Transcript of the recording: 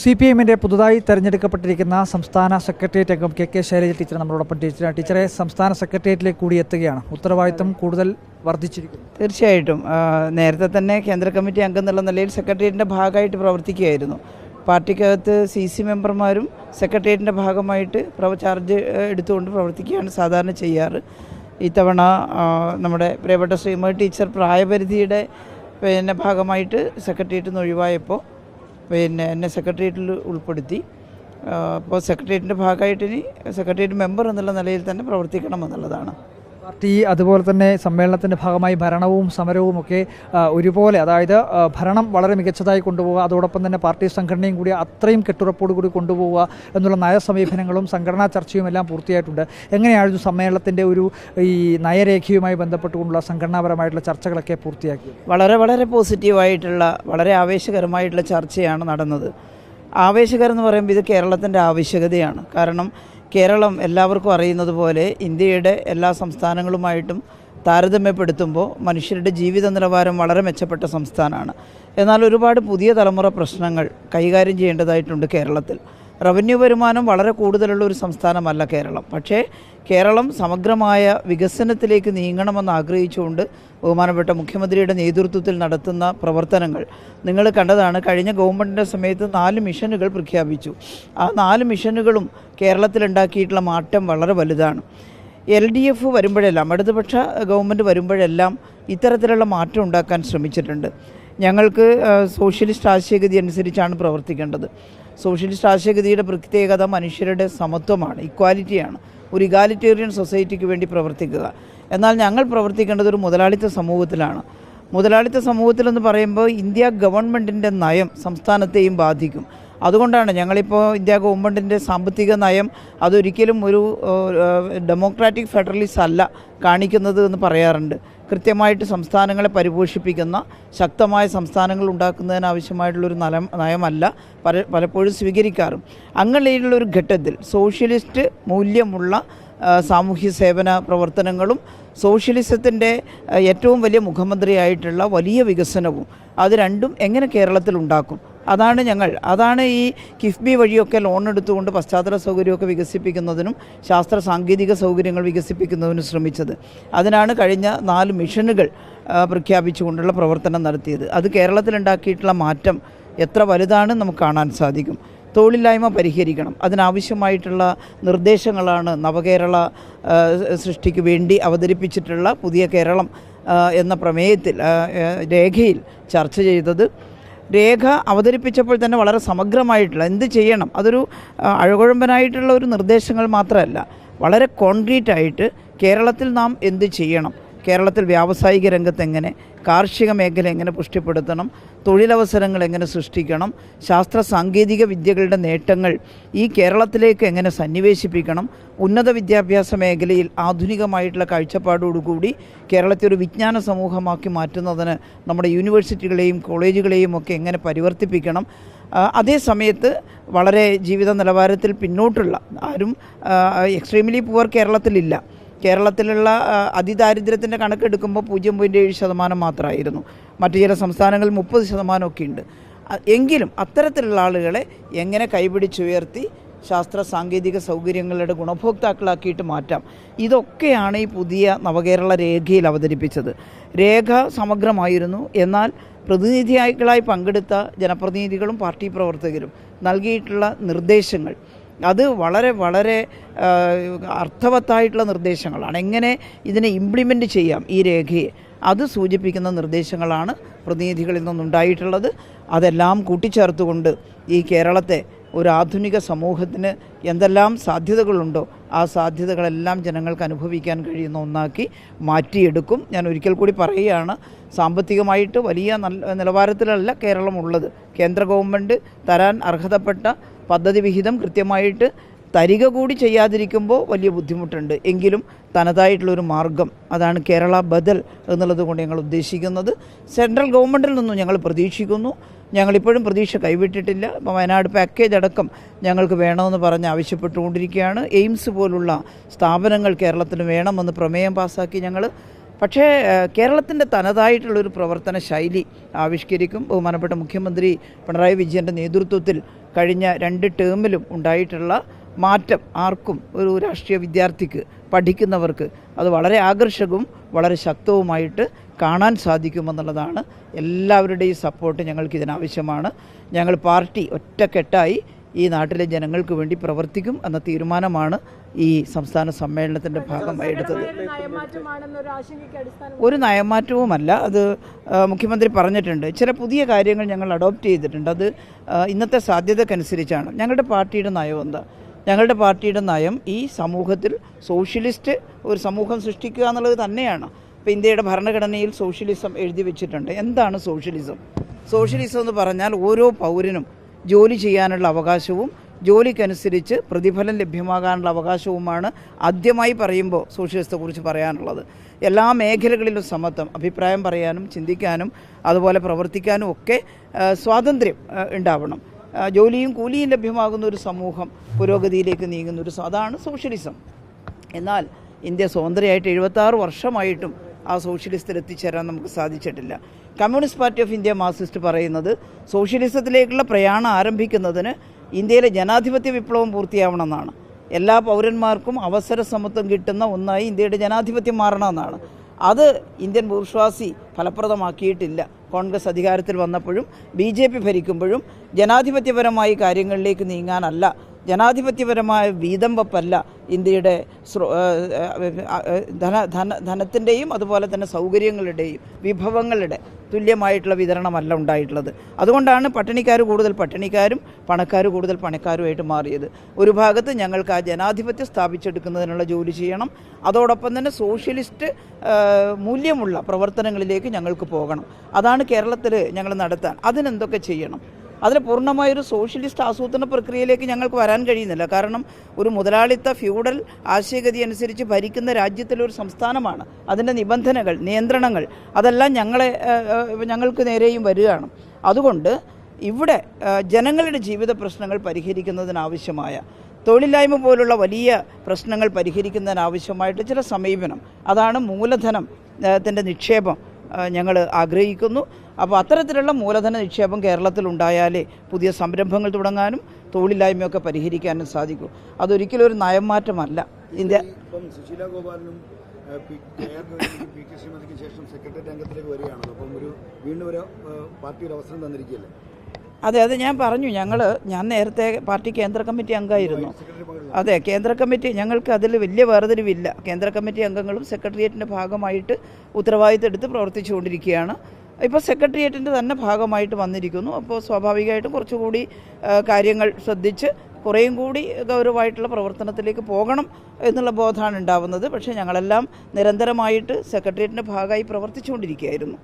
C P എമ്മിന്റെ പുതുതായി തെരഞ്ഞെടുക്കപ്പെട്ടിരിക്കുന്ന സംസ്ഥാന സെക്രട്ടേറിയറ്റ് അംഗം കെ കെ ശൈലജ ടീച്ചർ നമ്മളോടൊപ്പം ടീച്ചർ ടീച്ചറെ സംസ്ഥാന സെക്രട്ടേറിയറ്റിലേക്ക് കൂടി എത്തുകയാണ്. ഉത്തരവാദിത്തം കൂടുതൽ വർദ്ധിച്ചിരിക്കും തീർച്ചയായിട്ടും. നേരത്തെ തന്നെ കേന്ദ്ര കമ്മിറ്റി അംഗം എന്നുള്ള നിലയിൽ സെക്രട്ടേറിയറ്റിന്റെ ഭാഗമായിട്ട് പ്രവർത്തിക്കുകയായിരുന്നു. പാർട്ടിക്കകത്ത് സി സി മെമ്പർമാരും സെക്രട്ടേറിയറ്റിന്റെ ഭാഗമായിട്ട് പ്രവ ചാർജ് എടുത്തുകൊണ്ട് പ്രവർത്തിക്കുകയാണ് സാധാരണ ചെയ്യാറ്. ഇത്തവണ നമ്മുടെ പ്രിയപ്പെട്ട ശ്രീമതി ടീച്ചർ പ്രായപരിധിയുടെ പിന്നെ ഭാഗമായിട്ട് സെക്രട്ടേറിയറ്റിൽ നിന്ന് ഒഴിവായപ്പോൾ പിന്നെ എന്നെ സെക്രട്ടേറിയറ്റിൽ ഉൾപ്പെടുത്തി. അപ്പോൾ സെക്രട്ടേറിയറ്റിന്റെ ഭാഗമായിട്ട് ഇനി സെക്രട്ടേറിയറ്റ് മെമ്പർ എന്നുള്ള നിലയിൽ തന്നെ പ്രവർത്തിക്കണം എന്നുള്ളതാണ്. പാർട്ടി അതുപോലെ തന്നെ സമ്മേളനത്തിന്റെ ഭാഗമായി ഭരണവും സമരവും ഒക്കെ ഒരുപോലെ അതായത് ഭരണം വളരെ മികച്ചതായി കൊണ്ടുപോവുക അതോടൊപ്പം തന്നെ പാർട്ടി സംഘടനയും കൂടി അത്രയും കെട്ടുറപ്പോടു കൂടി കൊണ്ടുപോവുക എന്നുള്ള നയസമീപനങ്ങളും സംഘടനാ ചർച്ചയും എല്ലാം പൂർത്തിയായിട്ടുണ്ട് എങ്ങനെയായിരുന്നു സമ്മേളനത്തിന്റെ ഒരു ഈ നയരേഖയുമായി ബന്ധപ്പെട്ടുകൊണ്ടുള്ള സംഘടനാപരമായിട്ടുള്ള ചർച്ചകളൊക്കെ പൂർത്തിയാക്കി വളരെ വളരെ പോസിറ്റീവായിട്ടുള്ള വളരെ ആവേശകരമായിട്ടുള്ള ചർച്ചയാണ് നടന്നത്. ആവേശകരം എന്ന് പറയുമ്പോൾ ഇത് കേരളത്തിന്റെ ആവശ്യകതയാണ്. കാരണം കേരളം എല്ലാവർക്കും അറിയുന്നത് പോലെ ഇന്ത്യയുടെ എല്ലാ സംസ്ഥാനങ്ങളുമായിട്ടും താരതമ്യപ്പെടുത്തുമ്പോൾ മനുഷ്യരുടെ ജീവിത നിലവാരം വളരെ മെച്ചപ്പെട്ട സംസ്ഥാനമാണ്. എന്നാൽ ഒരുപാട് പുതിയ തലമുറ പ്രശ്നങ്ങൾ കൈകാര്യം ചെയ്യേണ്ടതായിട്ടുണ്ട് കേരളത്തിൽ. റവന്യൂ വരുമാനം വളരെ കൂടുതലുള്ള ഒരു സംസ്ഥാനമല്ല കേരളം. പക്ഷേ കേരളം സമഗ്രമായ വികസനത്തിലേക്ക് നീങ്ങണമെന്ന് ആഗ്രഹിച്ചുകൊണ്ട് ബഹുമാനപ്പെട്ട മുഖ്യമന്ത്രിയുടെ നേതൃത്വത്തിൽ നടത്തുന്ന പ്രവർത്തനങ്ങൾ നിങ്ങൾ കണ്ടതാണ്. കഴിഞ്ഞ ഗവൺമെന്റിന്റെ സമയത്ത് നാല് മിഷനുകൾ പ്രഖ്യാപിച്ചു. ആ നാല് മിഷനുകളും കേരളത്തിലുണ്ടാക്കിയിട്ടുള്ള മാറ്റം വളരെ വലുതാണ്. എൽ ഡി എഫ് വരുമ്പോഴെല്ലാം ഇടതുപക്ഷ ഗവൺമെന്റ് വരുമ്പോഴെല്ലാം ഇത്തരത്തിലുള്ള മാറ്റം ഉണ്ടാക്കാൻ ശ്രമിച്ചിട്ടുണ്ട്. ഞങ്ങൾക്ക് സോഷ്യലിസ്റ്റ് ആശയഗതി അനുസരിച്ചാണ് പ്രവർത്തിക്കേണ്ടത്. സോഷ്യലിസ്റ്റ് ആശയഗതിയുടെ പ്രത്യേകത മനുഷ്യരുടെ സമത്വമാണ് ഇക്വാലിറ്റിയാണ്. ഒരു ഇഗാലിറ്റേറിയൻ സൊസൈറ്റിക്ക് വേണ്ടി പ്രവർത്തിക്കുക. എന്നാൽ ഞങ്ങൾ പ്രവർത്തിക്കേണ്ടത് ഒരു മുതലാളിത്ത സമൂഹത്തിലാണ്. മുതലാളിത്ത സമൂഹത്തിലെന്ന് പറയുമ്പോൾ ഇന്ത്യ ഗവൺമെന്റിന്റെ നയം സംസ്ഥാനത്തെയും ബാധിക്കും. അതുകൊണ്ടാണ് ഞങ്ങളിപ്പോൾ ഇന്ത്യ ഗവൺമെന്റിന്റെ സാമ്പത്തിക നയം അതൊരിക്കലും ഒരു ഡെമോക്രാറ്റിക് ഫെഡറലിസം അല്ല കാണിക്കുന്നത് എന്ന് പറയാറുണ്ട്. കൃത്യമായിട്ട് സംസ്ഥാനങ്ങളെ പരിപോഷിപ്പിക്കുന്ന ശക്തമായ സംസ്ഥാനങ്ങൾ ഉണ്ടാക്കുന്നതിന് ആവശ്യമായിട്ടുള്ളൊരു നയം നയമല്ല പല പലപ്പോഴും സ്വീകരിക്കാറും. അങ്ങനെയുള്ളൊരു ഘട്ടത്തിൽ സോഷ്യലിസ്റ്റ് മൂല്യമുള്ള സാമൂഹ്യ സേവന പ്രവർത്തനങ്ങളും സോഷ്യലിസത്തിന്റെ ഏറ്റവും വലിയ മുഖമന്ത്രിയായിട്ടുള്ള വലിയ വികസനവും അത് രണ്ടും എങ്ങനെ കേരളത്തിൽ ഉണ്ടാക്കും? അതാണ് ഞങ്ങൾ. അതാണ് ഈ കിഫ്ബി വഴിയൊക്കെ ലോൺ എടുത്തുകൊണ്ട് പശ്ചാത്തല സൗകര്യമൊക്കെ വികസിപ്പിക്കുന്നതിനും ശാസ്ത്ര സാങ്കേതിക സൗകര്യങ്ങൾ വികസിപ്പിക്കുന്നതിനും ശ്രമിച്ചത്. അതിനാണ് കഴിഞ്ഞ നാല് മിഷനുകൾ പ്രഖ്യാപിച്ചുകൊണ്ടുള്ള പ്രവർത്തനം നടത്തിയത്. അത് കേരളത്തിലുണ്ടാക്കിയിട്ടുള്ള മാറ്റം എത്ര വലുതാണ് നമുക്ക് കാണാൻ സാധിക്കും. തൊഴിലില്ലായ്മ പരിഹരിക്കണം. അതിനാവശ്യമായിട്ടുള്ള നിർദ്ദേശങ്ങളാണ് നവകേരള സൃഷ്ടിക്ക് വേണ്ടി അവതരിപ്പിച്ചിട്ടുള്ള പുതിയ കേരളം എന്ന പ്രമേയത്തിൽ രേഖയിൽ ചർച്ച ചെയ്തത്. രേഖ അവതരിപ്പിച്ചപ്പോൾ തന്നെ വളരെ സമഗ്രമായിട്ടുള്ള എന്ത് ചെയ്യണം? അതൊരു അഴകുഴമ്പനായിട്ടുള്ള ഒരു നിർദ്ദേശങ്ങൾ മാത്രമല്ല. വളരെ കോൺക്രീറ്റ് ആയിട്ട് കേരളത്തിൽ നാം എന്ത് ചെയ്യണം? കേരളത്തിൽ വ്യാവസായിക രംഗത്ത് എങ്ങനെ കാർഷിക മേഖല എങ്ങനെ പുഷ്ടിപ്പെടുത്തണം തൊഴിലവസരങ്ങൾ എങ്ങനെ സൃഷ്ടിക്കണം ശാസ്ത്ര സാങ്കേതിക വിദ്യകളുടെ നേട്ടങ്ങൾ ഈ കേരളത്തിലേക്ക് എങ്ങനെ സന്നിവേശിപ്പിക്കണം ഉന്നത വിദ്യാഭ്യാസ മേഖലയിൽ ആധുനികമായിട്ടുള്ള കാഴ്ചപ്പാടോടുകൂടി കേരളത്തെ ഒരു വിജ്ഞാന സമൂഹമാക്കി മാറ്റുന്നതിന് നമ്മുടെ യൂണിവേഴ്സിറ്റികളെയും കോളേജുകളെയും ഒക്കെ എങ്ങനെ പരിവർത്തിപ്പിക്കണം. അതേ സമയത്ത് വളരെ ജീവിത നിലവാരത്തിൽ പിന്നോട്ടുള്ള ആരും എക്സ്ട്രീംലി പുവർ കേരളത്തിലില്ല. കേരളത്തിലുള്ള അതിദാരിദ്ര്യത്തിന്റെ കണക്കെടുക്കുമ്പോൾ പൂജ്യം പോയിന്റ് ഏഴ് ശതമാനം മാത്രമായിരുന്നു. മറ്റു ചില സംസ്ഥാനങ്ങളിൽ മുപ്പത് ശതമാനമൊക്കെ ഉണ്ട്. എങ്കിലും അത്തരത്തിലുള്ള ആളുകളെ എങ്ങനെ കൈപിടിച്ചുയർത്തി ശാസ്ത്ര സാങ്കേതിക സൗകര്യങ്ങളുടെ ഗുണഭോക്താക്കളാക്കിയിട്ട് മാറ്റാം? ഇതൊക്കെയാണ് ഈ പുതിയ നവകേരള രേഖയിൽ അവതരിപ്പിച്ചത്. രേഖ സമഗ്രമായിരുന്നു. എന്നാൽ പ്രതിനിധികളായി പങ്കെടുത്ത ജനപ്രതിനിധികളും പാർട്ടി പ്രവർത്തകരും നൽകിയിട്ടുള്ള നിർദ്ദേശങ്ങൾ അത് വളരെ വളരെ അർത്ഥവത്തായിട്ടുള്ള നിർദ്ദേശങ്ങളാണ്. എങ്ങനെ ഇതിനെ ഇംപ്ലിമെന്റ് ചെയ്യാം ഈ രേഖയെ? അത് സൂചിപ്പിക്കുന്ന നിർദ്ദേശങ്ങളാണ് പ്രതിനിധികളിൽ നിന്നുണ്ടായിട്ടുള്ളത്. അതെല്ലാം കൂട്ടിച്ചേർത്തുകൊണ്ട് ഈ കേരളത്തെ ഒരു ആധുനിക സമൂഹത്തിന് എന്തെല്ലാം സാധ്യതകളുണ്ടോ ആ സാധ്യതകളെല്ലാം ജനങ്ങൾക്ക് അനുഭവിക്കാൻ കഴിയുന്ന ഒന്നാക്കി മാറ്റിയെടുക്കും. ഞാൻ ഒരിക്കൽ കൂടി പറയുകയാണ് സാമ്പത്തികമായിട്ട് വലിയ നല്ല നിലവാരത്തിലല്ല കേരളം ഉള്ളത് കേന്ദ്ര ഗവൺമെന്റ് തരാൻ അർഹതപ്പെട്ട പദ്ധതി വിഹിതം കൃത്യമായിട്ട് തരിക കൂടി ചെയ്യാതിരിക്കുമ്പോൾ വലിയ ബുദ്ധിമുട്ടുണ്ട്. എങ്കിലും തനതായിട്ടുള്ളൊരു മാർഗം അതാണ് കേരള ബദൽ എന്നുള്ളത് കൊണ്ട് ഞങ്ങൾ ഉദ്ദേശിക്കുന്നത്. സെൻട്രൽ ഗവൺമെന്റിൽ നിന്നും ഞങ്ങൾ പ്രതീക്ഷിക്കുന്നു. ഞങ്ങളിപ്പോഴും പ്രതീക്ഷ കൈവിട്ടിട്ടില്ല. ഇപ്പോൾ വയനാട് പാക്കേജ് അടക്കം ഞങ്ങൾക്ക് വേണമെന്ന് പറഞ്ഞ് ആവശ്യപ്പെട്ടുകൊണ്ടിരിക്കുകയാണ്. എയിംസ് പോലുള്ള സ്ഥാപനങ്ങൾ കേരളത്തിന് വേണമെന്ന് പ്രമേയം പാസ്സാക്കി ഞങ്ങൾ പക്ഷേ കേരളത്തിന്റെ തനതായിട്ടുള്ളൊരു പ്രവർത്തന ശൈലി ആവിഷ്കരിക്കും ബഹുമാനപ്പെട്ട മുഖ്യമന്ത്രി പിണറായി വിജയന്റെ നേതൃത്വത്തിൽ കഴിഞ്ഞ രണ്ട് ടേമിലും ഉണ്ടായിട്ടുള്ള മാറ്റം ആർക്കും ഒരു രാഷ്ട്രീയ വിദ്യാർത്ഥിക്ക് പഠിക്കുന്നവർക്ക് അത് വളരെ ആകർഷകവും വളരെ ശക്തവുമായിട്ട് കാണാൻ സാധിക്കുമെന്നുള്ളതാണ് എല്ലാവരുടെയും സപ്പോർട്ട് ഞങ്ങൾക്ക് ഇതിനാവശ്യമാണ്. ഞങ്ങൾ പാർട്ടി ഒറ്റക്കെട്ടായി ഈ നാട്ടിലെ ജനങ്ങൾക്ക് വേണ്ടി പ്രവർത്തിക്കും എന്ന തീരുമാനമാണ് ഈ സംസ്ഥാന സമ്മേളനത്തിന്റെ ഭാഗമായി എടുത്തത് ഒരു നയമാറ്റവുമല്ല അത് മുഖ്യമന്ത്രി പറഞ്ഞിട്ടുണ്ട്. ചില പുതിയ കാര്യങ്ങൾ ഞങ്ങൾ അഡോപ്റ്റ് ചെയ്തിട്ടുണ്ട്. അത് ഇന്നത്തെ സാധ്യതക്കനുസരിച്ചാണ്. ഞങ്ങളുടെ പാർട്ടിയുടെ നയം എന്താ? ഞങ്ങളുടെ പാർട്ടിയുടെ നയം ഈ സമൂഹത്തിൽ സോഷ്യലിസ്റ്റ് ഒരു സമൂഹം സൃഷ്ടിക്കുക എന്നുള്ളത് തന്നെയാണ്. ഇപ്പോൾ ഇന്ത്യയുടെ ഭരണഘടനയിൽ സോഷ്യലിസം എഴുതി വെച്ചിട്ടുണ്ട്. എന്താണ് സോഷ്യലിസം? സോഷ്യലിസം എന്ന് പറഞ്ഞാൽ ഓരോ പൗരനും ജോലി ചെയ്യാനുള്ള അവകാശവും ജോലിക്കനുസരിച്ച് പ്രതിഫലം ലഭ്യമാകാനുള്ള അവകാശവുമാണ് ആദ്യമായി പറയുമ്പോൾ സോഷ്യലിസത്തെക്കുറിച്ച് പറയാനുള്ളത്. എല്ലാ മേഖലകളിലും സമത്വം അഭിപ്രായം പറയാനും ചിന്തിക്കാനും അതുപോലെ പ്രവർത്തിക്കാനും ഒക്കെ സ്വാതന്ത്ര്യം ഉണ്ടാവണം. ജോലിയും കൂലിയും ലഭ്യമാകുന്ന ഒരു സമൂഹം പുരോഗതിയിലേക്ക് നീങ്ങുന്ന ഒരു അതാണ് സോഷ്യലിസം. എന്നാൽ ഇന്ത്യ സ്വതന്ത്രയായിട്ട് എഴുപത്താറ് വർഷമായിട്ടും ആ സോഷ്യലിസ്റ്റിൽ എത്തിച്ചേരാൻ നമുക്ക് സാധിച്ചിട്ടില്ല. Communist party of India Marxist പറയുന്നത് സോഷ്യലിസത്തിലേക്കുള്ള പ്രയാണം ആരംഭിക്കുന്നതിന് ഇന്ത്യയിലെ ജനാധിപത്യ വിപ്ലവം പൂർത്തിയാവണമെന്നാണ്. എല്ലാ പൗരന്മാർക്കും അവസര സമത്വം കിട്ടുന്ന ഒന്നായി ഇന്ത്യയുടെ ജനാധിപത്യം മാറണമെന്നാണ്. അത് ഇന്ത്യൻ ബൂർഷ്വാസി ഫലപ്രദമാക്കിയിട്ടില്ല. കോൺഗ്രസ് അധികാരത്തിൽ വന്നപ്പോഴും ബി ഭരിക്കുമ്പോഴും ജനാധിപത്യപരമായി കാര്യങ്ങളിലേക്ക് നീങ്ങാനല്ല ജനാധിപത്യപരമായ വീതം വെപ്പല്ല ഇന്ത്യയുടെ ധന ധന ധനത്തിന്റെയും അതുപോലെ തന്നെ സൗകര്യങ്ങളുടെയും വിഭവങ്ങളുടെ തുല്യമായിട്ടുള്ള വിതരണമല്ല ഉണ്ടായിട്ടുള്ളത്. അതുകൊണ്ടാണ് പട്ടിണിക്കാർ കൂടുതൽ പട്ടിണിക്കാരും പണക്കാർ കൂടുതൽ പണക്കാരുമായിട്ട് മാറിയത്. ഒരു ഭാഗത്ത് ഞങ്ങൾക്ക് ആ ജനാധിപത്യം സ്ഥാപിച്ചെടുക്കുന്നതിനുള്ള ജോലി ചെയ്യണം. അതോടൊപ്പം തന്നെ സോഷ്യലിസ്റ്റ് മൂല്യമുള്ള പ്രവർത്തനങ്ങളിലേക്ക് ഞങ്ങൾക്ക് പോകണം. അതാണ് കേരളത്തിൽ ഞങ്ങൾ നടത്താൻ. അതിനെന്തൊക്കെ ചെയ്യണം? അതിന് പൂർണമായൊരു സോഷ്യലിസ്റ്റ് ആസൂത്രണ പ്രക്രിയയിലേക്ക് ഞങ്ങൾക്ക് വരാൻ കഴിയുന്നില്ല. കാരണം ഒരു മുതലാളിത്ത ഫ്യൂഡൽ ആശയഗതി അനുസരിച്ച് ഭരിക്കുന്ന രാജ്യത്തിലെ ഒരു സംസ്ഥാനമാണ്. അതിന്റെ നിബന്ധനകൾ നിയന്ത്രണങ്ങൾ അതെല്ലാം ഞങ്ങളെ ഞങ്ങൾക്ക് നേരെയും വരികയാണ്. അതുകൊണ്ട് ഇവിടെ ജനങ്ങളുടെ ജീവിത പ്രശ്നങ്ങൾ പരിഹരിക്കുന്നതിനാവശ്യമായ തൊഴിലില്ലായ്മ പോലുള്ള വലിയ പ്രശ്നങ്ങൾ പരിഹരിക്കുന്നതിനാവശ്യമായിട്ട് ചില സമീപനം അതാണ് മൂലധനം ത്തിന്റെ നിക്ഷേപം ഞങ്ങൾ ആഗ്രഹിക്കുന്നു. അപ്പോൾ അത്തരത്തിലുള്ള മൂലധന നിക്ഷേപം കേരളത്തിൽ ഉണ്ടായാലേ പുതിയ സംരംഭങ്ങൾ തുടങ്ങാനും തൊഴിലില്ലായ്മയൊക്കെ പരിഹരിക്കാനും സാധിക്കൂ. അതൊരിക്കലും ഒരു നയം മാറ്റമല്ല ഇന്ത്യ സുശീല ഗോപാലിനും പി കെ ശ്രീമതിക്ക് ശേഷം സെക്രട്ടേറിയറ്റ് അംഗത്തിലേക്ക് വരികയാണല്ലോ അപ്പം ഒരു വീണ്ടും ഒരു പാർട്ടിയുടെ അവസരം തന്നിരിക്കുകയല്ലേ? അതെ അത് ഞാൻ പറഞ്ഞു. ഞങ്ങൾ ഞാൻ നേരത്തെ പാർട്ടി കേന്ദ്ര കമ്മിറ്റി അംഗമായിരുന്നു. സെക്രട്ടറി അതെ കേന്ദ്ര കമ്മിറ്റി ഞങ്ങൾക്ക് അതിൽ വലിയ വേർതിരിവില്ല. കേന്ദ്ര കമ്മിറ്റി അംഗങ്ങളും സെക്രട്ടേറിയറ്റിന്റെ ഭാഗമായിട്ട് ഉത്തരവാദിത്തം എടുത്ത് പ്രവർത്തിച്ചുകൊണ്ടിരിക്കുകയാണ്. ഇപ്പോൾ സെക്രട്ടേറിയറ്റിന്റെ തന്നെ ഭാഗമായിട്ട് വന്നിരിക്കുന്നു. അപ്പോൾ സ്വാഭാവികമായിട്ടും കുറച്ചുകൂടി കാര്യങ്ങൾ ശ്രദ്ധിച്ച് കുറേയും കൂടി ഗൗരവമായിട്ടുള്ള പ്രവർത്തനത്തിലേക്ക് പോകണം എന്നുള്ള ബോധമാണ് ഉണ്ടാവുന്നത്. പക്ഷേ ഞങ്ങളെല്ലാം നിരന്തരമായിട്ട് സെക്രട്ടേറിയറ്റിന്റെ ഭാഗമായി പ്രവർത്തിച്ചുകൊണ്ടിരിക്കുകയായിരുന്നു.